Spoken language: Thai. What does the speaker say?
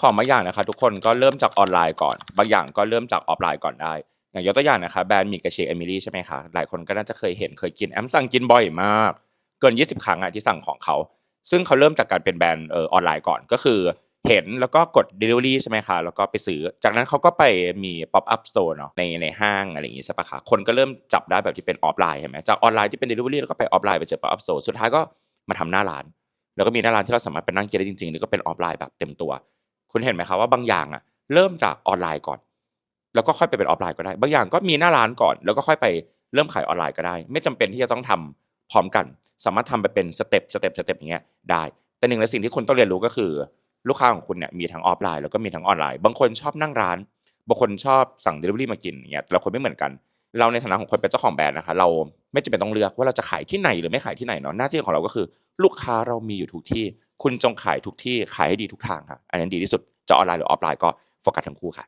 ของบางอย่างนะคะทุกคนก็เริ่มจากออนไลน์ก่อน บางอย่างก็เริ่มจากออฟไลน์ก่อนได้ อย่างยกตัวอย่างนะคะแบรนด์หมีกระเชกเอมิลี่ใช่ไหมคะหลายคนก็น่าจะเคยเห็นเคยกินแอมสั่งกินบ่อยมาก เกิน 20 ครั้งอะที่สั่งของเขา ซึ่งเขาเริ่มจากการเป็นแบรนด์เออออนไลน์ก่อนก็คือเห็นแล้วก็กด Delivery ใช่ไหมคะ แล้วก็ไปซื้อ จากนั้นเขาก็ไปมี Pop up Store เนาะในในห้างอะไรอย่างงี้ใช่ปะคะคนก็เริ่มจับได้แบบที่เป็นออฟไลน์เห็นไหมจากออนไลน์ที่เป็น Delivery แล้วก็ไปออฟไลน์ไปเจอ Pop up Store สุดท้ายก็มาทำหน้าร้าน แล้วก็มีหน้าร้านที่เราสามารถไปนั่งกินได้จริงๆหรือก็เป็นออฟไลน์แบบเต็มตัว คุณเห็นไหมคะว่าบางอย่างอะเริ่มจากออนไลน์ก่อน แล้วก็ค่อยไปเป็นออฟไลน์ก็ได้ บางอย่างก็มีหน้าร้านก่อน แล้วก็ค่อยไปเริ่มขายออนไลน์ก็ได้ ไม่จำเป็นที่จะต้องทำพร้อมกัน สามารถทำไปเป็นสเต็ปสเต็ปสเต็ปอย่างเงี้ยได้ แต่หนึ่งในสิ่งที่คุณต้องเรียนรู้ก็คือ ลูกค้าของคุณเนี่ยมีทั้งออฟไลน์แล้วก็มีทั้งออนไลน์ บางคนชอบนั่งร้าน บางคนชอบสั่ง Delivery มากินอย่างเงี้ยแต่ละคนไม่เหมือนกัน เราในฐานะของคนเป็นเจ้าของแบรนด์นะคะ เราไม่จำเป็นต้องเลือกว่าเราจะขายที่ไหนหรือไม่ขายที่ไหนเนาะ หน้าที่ของเราก็คือ ลูกค้าเรามีอยู่ทุกที่ คุณจงขายทุกที่ขายให้ดีทุกทางค่ะอันนั้นดีที่สุดจะออนไลน์หรือออฟไลน์ก็โฟกัสทั้งคู่ค่ะ